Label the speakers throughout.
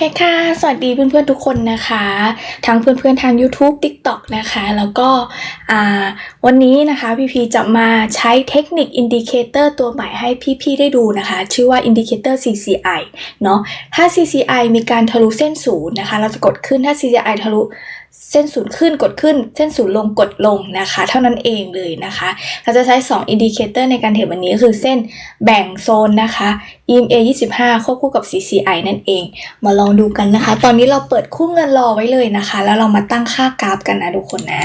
Speaker 1: คค่ะ สวัสดีเพื่อนๆทุกคนนะคะ ทั้งเพื่อนๆทาง YouTube TikTok นะคะ แล้วก็วันนี้นะคะพี่พีจะมาใช้เทคนิคอินดิเคเตอร์ตัวใหม่ให้พี่ๆได้ดูนะคะ ชื่อว่าอินดิเคเตอร์ CCI เนาะถ้า CCI มีการทะลุเส้นศูนย์นะคะ เราจะกดขึ้นถ้า CCI ทะลุ เส้นศูนย์ขึ้นกดขึ้น เส้นศูนย์ลงกดลงนะคะ เท่านั้นเองเลยนะคะ เราจะใช้ 2 อินดิเคเตอร์ในการเทรดวันนี้คือเส้นแบ่งโซนนะคะ EMA 25 ควบคู่กับ CCI นั่นเอง มาลองดูกันนะคะ ตอนนี้เราเปิดคู่เงินรอไว้เลยนะคะ แล้วเรามาตั้งค่ากราฟกันนะทุกคนนะ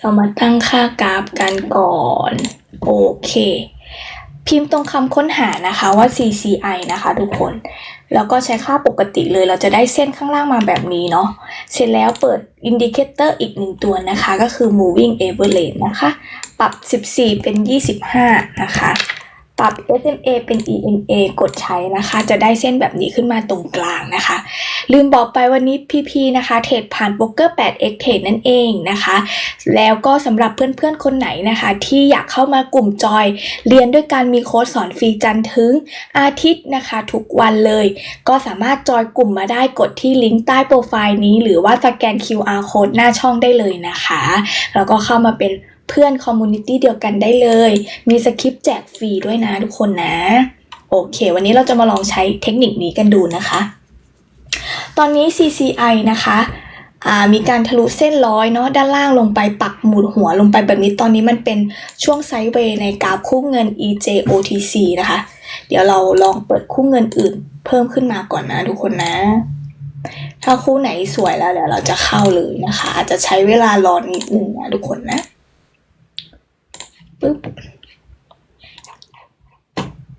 Speaker 1: เรามาตั้งค่ากราฟกันก่อน โอเค พิมพ์ตรงคำค้นหานะคะว่า CCI นะคะทุกคน แล้วก็ใช้ค่าปกติเลยเราจะได้เส้นข้างล่างมาแบบนี้เนาะ เสร็จแล้วเปิดอินดิเคเตอร์อีกหนึ่งตัวนะคะ ก็คือ moving average นะคะ ปรับ 14 เป็น 25 นะคะ ปรับ SMA เป็น EMA กดใช้นะคะ จะได้เส้นแบบนี้ขึ้นมาตรงกลางนะคะ ลืมบอกไปวันนี้พี่ๆนะคะ เทรดผ่านโป๊กเกอร์ 8x เทรดนั่นเองนะคะ แล้วก็สำหรับเพื่อนๆ คนไหนนะคะ ที่อยากเข้ามากลุ่มจอย เรียนด้วยการมีโค้ดสอนฟรีจันถึงอาทิตย์นะคะ ทุกวันเลย ก็สามารถจอยกลุ่มมาได้กดที่ลิงก์ใต้โปรไฟล์นี้ หรือว่าสแกน QR code หน้าช่องได้เลยนะคะ แล้วก็เข้ามาเป็น เพื่อนคอมมูนิตี้เดียวกันได้เลย มีสคริปต์แจกฟรีด้วยนะทุกคนนะ โอเค วันนี้เราจะมาลองใช้เทคนิคนี้กันดูนะคะ ตอนนี้ CCI นะคะมีการทะลุเส้นร้อยเนาะด้านล่างลงไปปักหมุดหัวลงไปแบบนี้ตอนนี้มันเป็นช่วงไซด์เวย์ในกราฟคู่เงิน EJOTC นะคะ เดี๋ยวเราลองเปิดคู่เงินอื่นเพิ่มขึ้นมาก่อนนะทุกคนนะ ถ้าคู่ไหนสวยแล้วเดี๋ยวเราจะเข้าเลยนะคะ อาจจะใช้เวลารอนิดนึงนะทุกคนนะ ปึ๊บ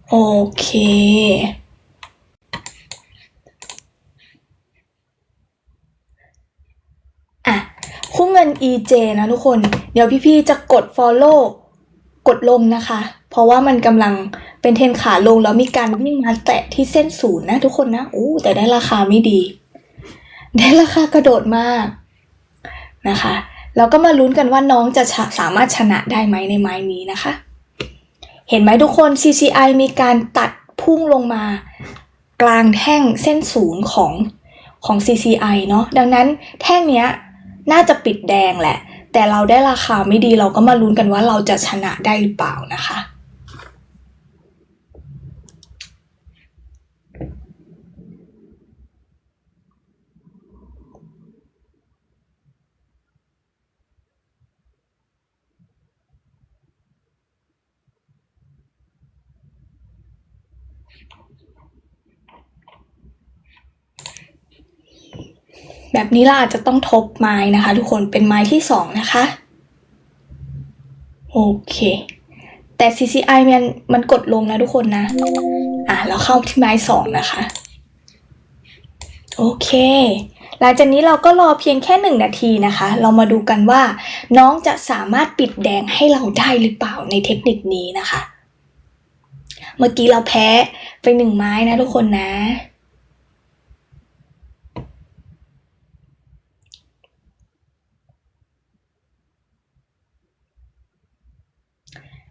Speaker 1: โอเค อะ คู่เงิน EJ นะทุกคน เดี๋ยวพี่ๆจะกด follow กดลงนะคะ เพราะว่ามันกำลังเป็นเทนขาลงแล้วมีการวิ่งมาแตะที่เส้นศูนย์นะทุกคนนะอู้แต่ได้ราคาไม่ดี ได้ราคากระโดดมากนะคะ แล้วก็มาลุ้นกันว่าน้องจะสามารถชนะได้ไหมในไม้นี้นะคะ เห็นไหมทุกคน CCI มีการตัดพุ่งลงมา กลางแท่งเส้นศูนย์ของของ CCI เนาะดังนั้นแท่งเนี้ยน่าจะปิดแดงแหละ แต่เราได้ราคาไม่ดีเราก็มาลุ้นกันว่าเราจะชนะได้หรือเปล่านะคะ แบบนี้เราอาจจะต้องทบไม้นะคะ ทุกคนเป็นไม้ที่สองนะคะโอเค แต่ CCI มันมันกดลงนะทุกคนนะ อะเราเข้าที่ไม้สองนะคะโอเค หลังจากนี้เราก็รอเพียงแค่หนึ่งนาทีนะคะ เรามาดูกันว่า น้องจะสามารถปิดแดงให้เราได้หรือเปล่าในเทคนิคนี้นะคะ เมื่อกี้เราแพ้ไปหนึ่งไม้นะทุกคนนะ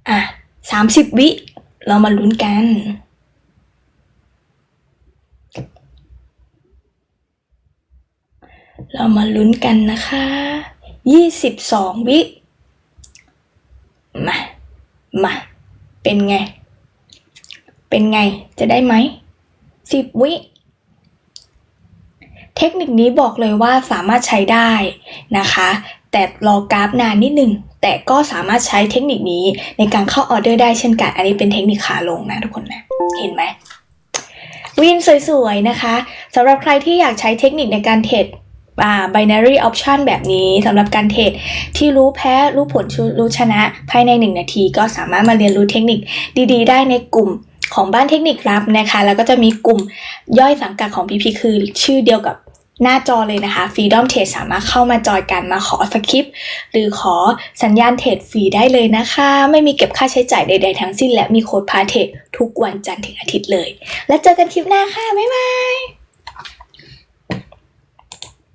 Speaker 1: อะสามสิบวิ เรามาลุ้นกันเรามาลุ้นกันนะคะ ยี่สิบสองวิ มา มา เป็นไง เป็นไงจะได้ไหมสิบวิ เทคนิคนี้บอกเลยว่าสามารถใช้ได้นะคะ แต่รอกราฟนานนิดนึงแต่ก็สามารถใช้เทคนิคนี้ในการเข้าออเดอร์ได้เช่นกัน อันนี้เป็นเทคนิคขาลงนะทุกคนนะ เห็นไหมวินสวยๆนะคะสำหรับใครที่อยากใช้เทคนิคในการเทรดอ่า binary option แบบนี้สำหรับการเทรดที่รู้แพ้รู้ผลรู้ชนะภายใน 1 นาที ก็สามารถมาเรียนรู้เทคนิคดีๆ ได้ในกลุ่ม ของบ้านเทคนิคลับนะคะ แล้วก็จะมีกลุ่มย่อยสังกัดของพีพีคือชื่อเดียวกับหน้าจอเลยนะคะ Freedom Trade สามารถเข้ามาจอยกันมาขอสคริปต์หรือขอสัญญาณเทรดฟรีได้เลยนะคะ ไม่มีเก็บค่าใช้จ่ายใด ๆ ทั้งสิ้น และมีโค้ดพาเทรดทุกวันจันทร์ถึงอาทิตย์เลย แล้วเจอกันคลิปหน้าค่ะ บ๊ายบาย